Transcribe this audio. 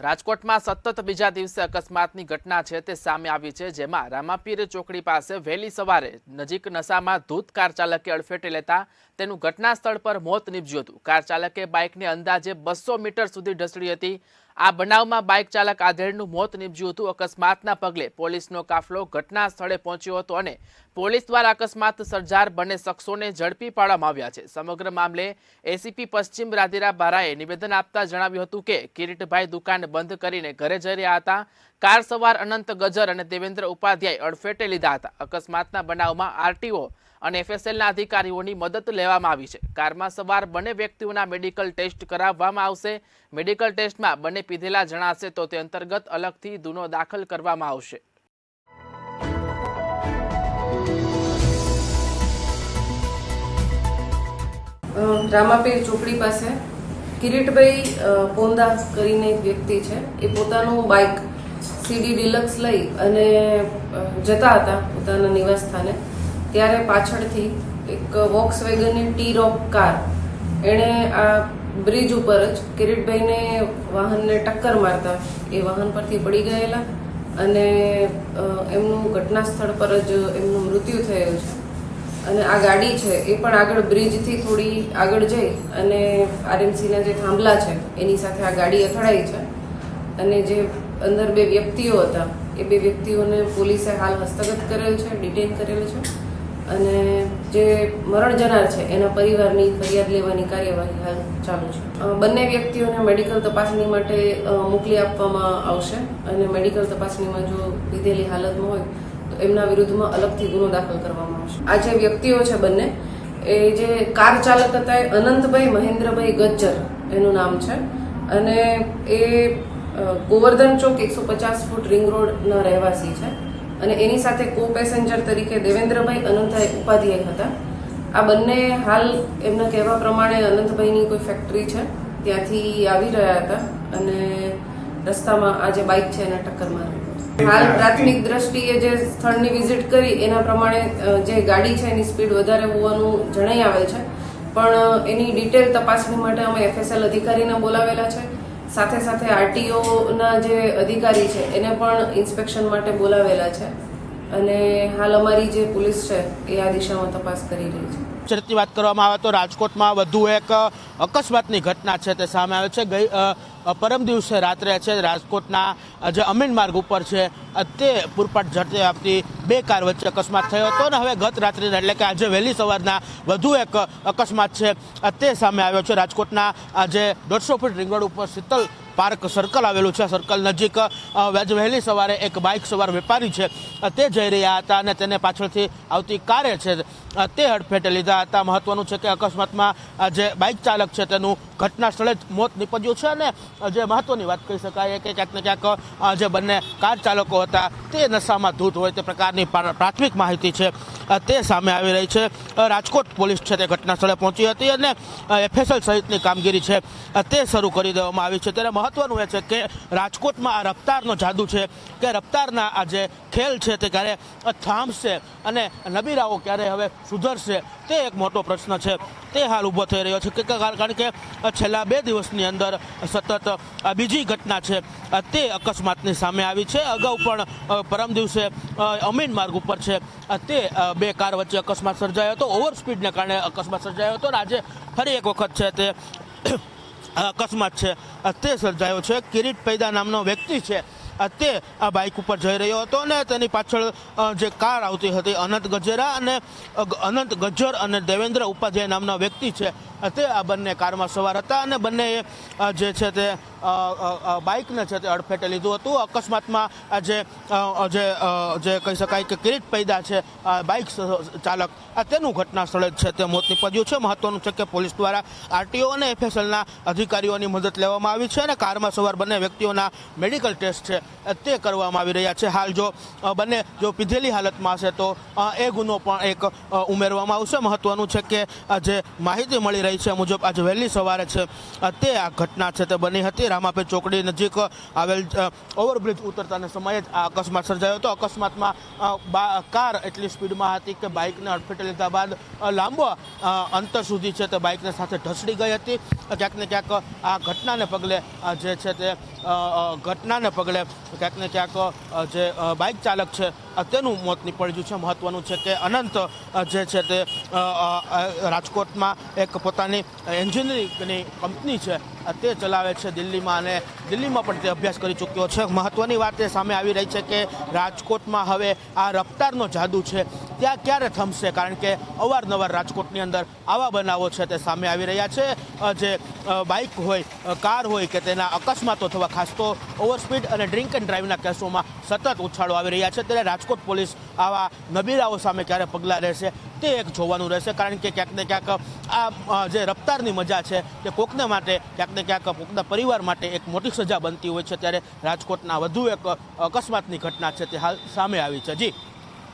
રાજકોટમાં સતત બીજા દિવસે અકસ્માતની ઘટના છે તે સામે આવી છે, જેમાં રામાપીર ચોકડી પાસે વહેલી સવારે નજીક નશામાં ધૂત કાર ચાલકે અડફેટે લેતા તેનું ઘટના સ્થળ પર મોત નીપજ્યું હતું. કાર ચાલકે બાઇકને અંદાજે બસો મીટર સુધી ઢસડી હતી. આ બનાવમાં બાઇક ચાલક આધેડનું મોત નીપજ્યું હતું. અકસ્માતના પગલે પોલીસનો કાફલો ઘટના સ્થળે પહોંચ્યો હતો અને પોલીસ દ્વારા અકસ્માત સર્જાર બંને શખ્સોને ઝડપી પાડવામાં આવ્યા છે. સમગ્ર મામલે એસીપી પશ્ચિમ રાધીરા બારાએ નિવેદન આપતા જણાવ્યું હતું કે, કિરીટભાઈ દુકાન બંધ કરીને ઘરે જઈ રહ્યા હતા. કાર સવાર અનંત ગજર અને દેવેન્દ્ર ઉપાધ્યાય અડફેટે લીધા હતા. અકસ્માતના બનાવમાં આરટીઓ અને એફએસએલના અધિકારીઓની મદદ લેવામાં આવી છે. કારમાં સવાર બંને વ્યક્તિઓના મેડિકલ ટેસ્ટ કરાવવામાં આવશે. મેડિકલ ટેસ્ટમાં બંને પીધેલા જણાશે તો તે અંતર્ગત અલગથી ગુનો દાખલ કરવામાં આવશે. રામાપીર ચોકડી પાસે કિરીટભાઈ પોંદા કરીને એક વ્યક્તિ છે. એ પોતાનું બાઇક સીડી ડિલક્સ લઈ અને જતા હતા પોતાના નિવાસ સ્થાને. ત્યારે પાછળથી એક વોક્સ વેગનની ટી રોક કાર એણે આ બ્રિજ ઉપર જ કિરીટભાઈને વાહનને ટક્કર મારતા. એ વાહન પરથી પડી ગયેલા અને એમનું ઘટના સ્થળ પર જ એમનું મૃત્યુ થયેલું છે. અને આ ગાડી છે, એ પણ આગળ બ્રિજથી થોડી આગળ જઈ અને આરએમસીના જે થાંભલા છે, એની સાથે આ ગાડી અથડાઈ છે. અને જે અંદર બે વ્યક્તિઓ હતા, એ બે વ્યક્તિઓને પોલીસે હાલ હસ્તગત કરેલ છે, ડિટેન કરેલ છે. અને જે મરણ જનાર છે, એના પરિવારની ફરિયાદ લેવાની કાર્યવાહી હાલ ચાલુ છે. બંને વ્યક્તિઓને મેડિકલ તપાસણી માટે મોકલી આપવામાં આવશે અને મેડિકલ તપાસણીમાં જો લીધેલી હાલતમાં હોય, તો એમના વિરુદ્ધમાં અલગથી ગુનો દાખલ કરવામાં આવશે. આ જે વ્યક્તિઓ છે બંને, એ જે કાર ચાલક હતા, એ અનંતભાઈ મહેન્દ્રભાઈ ગજ્જર એનું નામ છે. અને એ ગોવર્ધન ચોક એકસો પચાસ ફૂટ રિંગ રોડના રહેવાસી છે. અને એની સાથે કો પેસેન્જર તરીકે દેવેન્દ્રભાઈ અનંતભાઈ ઉપાધ્યાય હતા. આ બંને હાલ એમના કહેવા પ્રમાણે અનંતભાઈની કોઈ ફેક્ટરી છે. ત્યાંથી આવી રહ્યા હતા અને રસ્તામાં આ જે બાઇક છે એને ટક્કર મારી હાલ પ્રાથમિક દ્રષ્ટિએ જે સ્થળની વિઝિટ કરી એના પ્રમાણે જે ગાડી છે એની સ્પીડ વધારે હોવાનું જણાઈ આવે છે. પણ એની ડિટેલ તપાસણી માટે અમે એફએસએલ અધિકારીને બોલાવેલા છે. સાથે સાથે આરટીઓના જે અધિકારી છે, એને પણ ઇન્સ્પેક્શન માટે બોલાવેલા છે. અને હાલ અમારી જે પોલીસ છે, એ આ દિશામાં તપાસ કરી રહી છે. ચરિત્રની વાત કરવામાં આવે તો રાજકોટમાં વધુ એક અકસ્માતની ઘટના છે, તે સામે આવે છે. ગઈ પરમ દિવસે રાત્રે છે, રાજકોટના જે અમીન માર્ગ ઉપર છે તે પૂરપાટ ઝડપે આપતી બે કાર વચ્ચે અકસ્માત થયો હતો અને હવે ગત રાત્રે એટલે કે આજે વહેલી સવારના વધુ એક અકસ્માત છે તે સામે આવ્યો છે રાજકોટના આજે દોઢસો ફૂટ રિંગ ઉપર શીતલ પાર્ક સર્કલ આવેલું છે. સર્કલ નજીક વેજ વહેલી સવારે એક બાઇક સવાર વેપારી છે. તે જઈ રહ્યા હતા અને તેને પાછળથી આવતી કારે છે. તે હડફેટે લીધા હતા. મહત્વનું છે કે અકસ્માતમાં જે બાઇક ચાલક છે તેનું ઘટના સ્થળે જ મોત નીપજ્યું છે અને જે મહત્વની વાત કહી શકાય કે ક્યાંક ને ક્યાંક જે બંને કાર ચાલકો હતા તે નશામાં ધૂત હોય તે પ્રકારની પ્રા- પ્રાથમિક માહિતી છે. તે સામે આવી રહી છે. રાજકોટ પોલીસ છે તે ઘટના સ્થળે પહોંચી હતી અને એફએસએલ સહિતની કામગીરી છે. તે શરૂ કરી દેવામાં આવી છે. ત્યારે મહત્વનું એ છે કે રાજકોટમાં આ રફતારનો જાદુ છે, કે રફતારના આ જે ખેલ છે તે ક્યારે થાંભશે અને નબીરાઓ ક્યારે હવે સુધરશે, તે એક મોટો પ્રશ્ન છે. તે હાલ ઊભો થઈ રહ્યો છે કે કાર- કારણ કે છેલ્લા બે દિવસની અંદર સતત આ બીજી ઘટના છે તે અકસ્માતની સામે આવી છે. અગાઉ પણ પરમ દિવસે અમીન માર્ગ ઉપર છે તે બે કાર વચ્ચે અકસ્માત સર્જાયો હતો. ઓવર સ્પીડને કારણે અકસ્માત સર્જાયો હતો અને આજે ફરી એક વખત છે તે અકસ્માત છે. તે સર્જાયો છે. કિરીટ પૈદા નામનો વ્યક્તિ છે. તે આ બાઇક ઉપર જઈ રહ્યો હતો અને તેની પાછળ જે કાર આવતી હતી, અનંત ગજેરા અને અનંત ગજ્જર અને દેવેન્દ્ર ઉપાધ્યાય નામનો વ્યક્તિ છે. તે આ બંને કારમાં સવાર હતા અને બંને જે છે તે બાઇકને છે તે અડફેટે લીધું હતું. અકસ્માતમાં જે જે જે કહી શકાય કે કિરીટ પૈદા છે બાઇક ચાલક તેનું ઘટના સ્થળે છે તે મોત નીપજ્યું છે. મહત્વનું છે કે પોલીસ દ્વારા આરટીઓ અને એફએસએલના અધિકારીઓની મદદ લેવામાં આવી છે અને કારમાં સવાર બંને વ્યક્તિઓના મેડિકલ ટેસ્ટ છે તે કરવામાં આવી રહ્યા છે. હાલ જો બંને જો પીધેલી હાલતમાં હશે તો એ ગુનો પણ એક ઉમેરવામાં આવશે. મહત્વનું છે કે જે માહિતી મળી રહી છે. મુજબ આજે વહેલી સવારે છે. તે આ ઘટના છે તે બની હતી. રામાપે ચોકડી નજીક આવેલ ઓવરબ્રિજ ઉતરતાના સમયે જ આ અકસ્માત સર્જાયો હતો. અકસ્માતમાં કાર એટલી સ્પીડમાં હતી કે બાઇકને અડફેટે લીધા બાદ લાંબો અંતર સુધી છે તે બાઇકને સાથે ઢસડી ગઈ હતી. ક્યાંક ને ક્યાંક આ ઘટનાને પગલે જે છે તે ઘટનાને પગલે ક્યાંક ને ક્યાંક જે બાઇક ચાલક છે તેનું મોત નીપજ્યું છે. મહત્વનું છે કે અનંત જે છે તે રાજકોટમાં એક પોતાની એન્જિનિયરિંગની કંપની છે તે ચલાવે છે દિલ્હીમાં અને દિલ્હીમાં પણ તે અભ્યાસ કરી ચૂક્યો છે. મહત્વની વાત એ સામે આવી રહી છે કે રાજકોટમાં હવે આ રફતારનો જાદુ છે. ત્યાં ક્યારે થમશે? કારણ કે અવારનવાર રાજકોટની અંદર આવા બનાવો છે તે સામે આવી રહ્યા છે. જે બાઇક હોય કાર હોય કે તેના અકસ્માતો થવા ખાસ તો ઓવરસ્પીડ અને ડ્રિંક એન્ડ ડ્રાઈવના કેસોમાં સતત ઉછાળો આવી રહ્યા છે. ત્યારે રાજકોટ પોલીસ આવા નબીરાઓ સામે ક્યારે પગલાં રહેશે તે એક જોવાનું રહેશે. કારણ કે ક્યાંક ને ક્યાંક આ જે રફતારની મજા છે તે કોકને માટે, ક્યાંક ને ક્યાંક કોકના પરિવાર માટે એક મોટી સજા બનતી હોય છે. ત્યારે રાજકોટના વધુ એક અકસ્માતની ઘટના છે તે હાલ સામે આવી છે. જી.